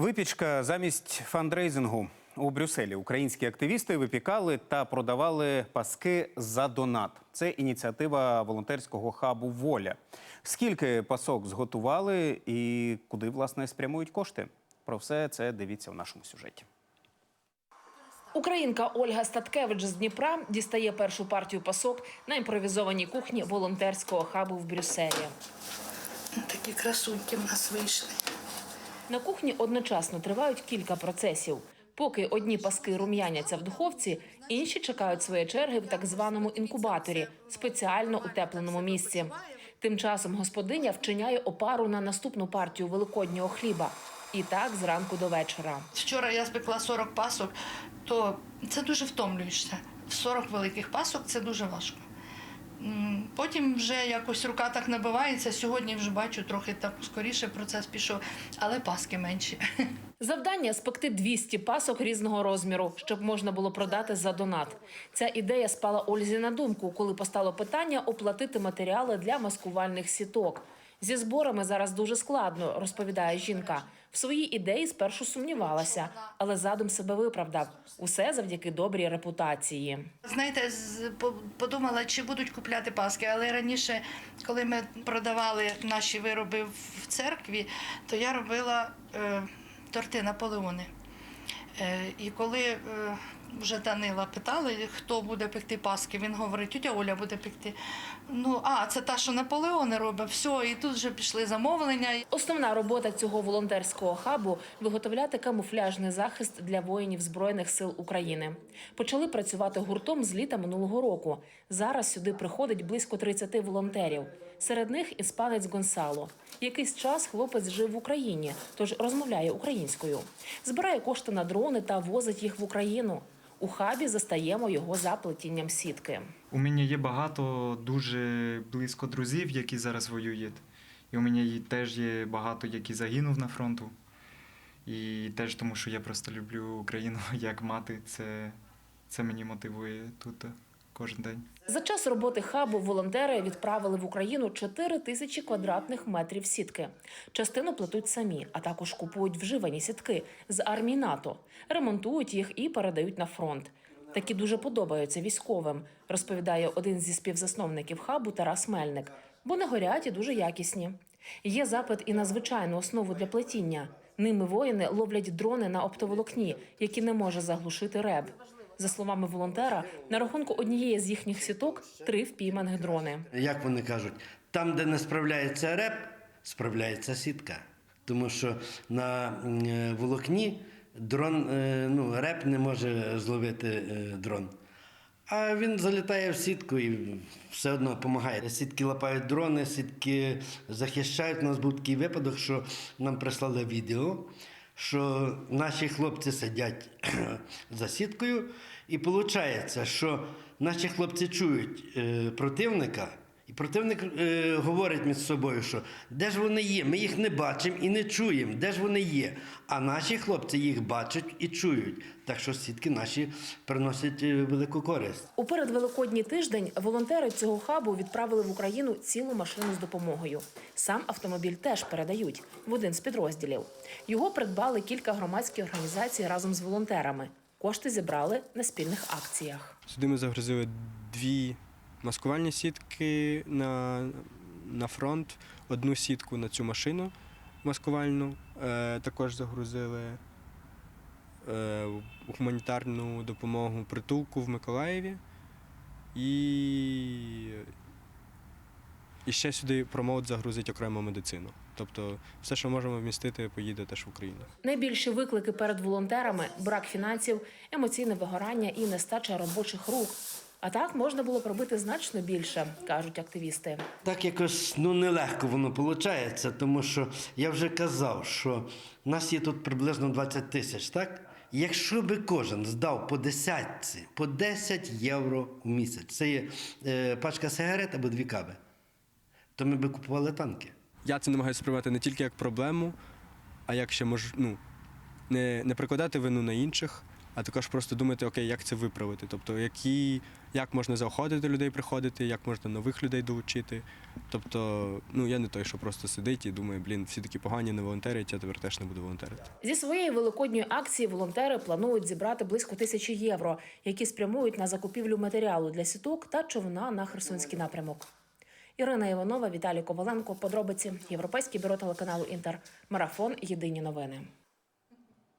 Випічка замість фандрейзингу у Брюсселі. Українські активісти випікали та продавали паски за донат. Це ініціатива волонтерського хабу Воля. Скільки пасок зготували і куди власне спрямують кошти? Про все це дивіться в нашому сюжеті. Українка Ольга Статкевич з Дніпра дістає першу партію пасок на імпровізованій кухні волонтерського хабу в Брюсселі. Такі красуньки в нас вийшли. На кухні одночасно тривають кілька процесів. Поки одні паски рум'яняться в духовці, інші чекають своєї черги в так званому інкубаторі, спеціально утепленому місці. Тим часом господиня вчиняє опару на наступну партію великоднього хліба. І так зранку до вечора. Вчора я спекла 40 пасок, то це дуже втомлюєшся. 40 великих пасок це дуже важко. Потім вже якось рука так набивається. Сьогодні вже бачу, трохи так скоріше процес пішов, але паски менші. Завдання спекти 200 пасок різного розміру, щоб можна було продати за донат. Ця ідея спала Ользі на думку, коли постало питання оплатити матеріали для маскувальних сіток. Зі зборами зараз дуже складно, розповідає жінка. В своїй ідеї спершу сумнівалася, але задум себе виправдав. Усе завдяки добрій репутації. Знаєте, подумала, чи будуть купляти паски, але раніше, коли ми продавали наші вироби в церкві, то я робила е, торти Наполеони. Е, і коли е, вже Данила питали, хто буде пекти паски, він говорить, тетя Оля буде пекти. Ну, а, це та, що Наполеони робить, все, і тут вже пішли замовлення. Основна робота цього волонтерського хабу виготовляти камуфляжний захист для воїнів збройних сил України. Почали працювати гуртом з літа минулого року. Зараз сюди приходить близько 30 волонтерів. Серед них іспанець Гонсало. Якийсь час хлопець жив в Україні, тож розмовляє українською. Збирає кошти на дрони та возить їх в Україну. У хабі застаємо його за плетінням сітки. У мене є багато дуже близько друзів, які зараз воюють. І у мене теж є багато, які загинув на фронту. І теж тому, що я просто люблю Україну як мати. Це, це мені мотивує тут кожен день. За час роботи хабу волонтери відправили в Україну 4 тисячі квадратних метрів сітки. Частину плетуть самі, а також купують вживані сітки з армії НАТО, ремонтують їх і передають на фронт. Такі дуже подобаються військовим, розповідає один зі співзасновників хабу Тарас Мельник, бо не горять і дуже якісні. Є запит і на звичайну основу для плетіння. Ними воїни ловлять дрони на оптоволокні, які не може заглушити реб. За словами волонтера, на рахунку однієї з їхніх сіток три впійманих дрони. як вони кажуть, там, де не справляється реп, справляється сітка. Тому що на е, волокні дрон, е, ну, реп не може зловити е, дрон. А він залітає в сітку і все одно допомагає. Сітки лапають дрони, сітки захищають. У нас був такий випадок, що нам прислали відео, що наші хлопці сидять за сіткою, і виходить, що наші хлопці чують е, противника. І противник е, говорить між собою, що де ж вони є? Ми їх не бачимо і не чуємо, де ж вони є. А наші хлопці їх бачать і чують. Так що сітки наші приносять е, велику користь. У передвеликодній тиждень волонтери цього хабу відправили в Україну цілу машину з допомогою. Сам автомобіль теж передають в один з підрозділів. Його придбали кілька громадських організацій разом з волонтерами. Кошти зібрали на спільних акціях. Сюди ми загрузили дві маскувальні сітки на, на фронт, одну сітку на цю машину маскувальну. Е, також загрузили е, гуманітарну допомогу притулку в Миколаєві. І, і ще сюди промоут загрузить окремо медицину. Тобто все, що можемо вмістити, поїде теж в Україну. Найбільші виклики перед волонтерами брак фінансів, емоційне вигорання і нестача робочих рук. А так можна було б робити значно більше, кажуть активісти. Так якось ну, нелегко воно виходить, тому що я вже казав, що нас є тут приблизно 20 тисяч, так? Якщо би кожен здав по десятці, по 10 євро в місяць, це є е, пачка сигарет або дві кави, то ми би купували танки. Я це намагаюся сприймати не тільки як проблему, а як ще мож, ну, не, не прикладати вину на інших, а також просто думати, окей, як це виправити. Тобто, які, як можна заохотити людей приходити, як можна нових людей долучити. Тобто, ну я не той, що просто сидить і думає, блін, всі такі погані не волонтерять, я тепер теж не буду волонтерити. Зі своєї великодньої акції волонтери планують зібрати близько тисячі євро, які спрямують на закупівлю матеріалу для сіток та човна на Херсонський напрямок. Ірина Іванова, Віталій Коваленко. Подробиці Європейське бюро телеканалу Інтер. Марафон. Єдині новини.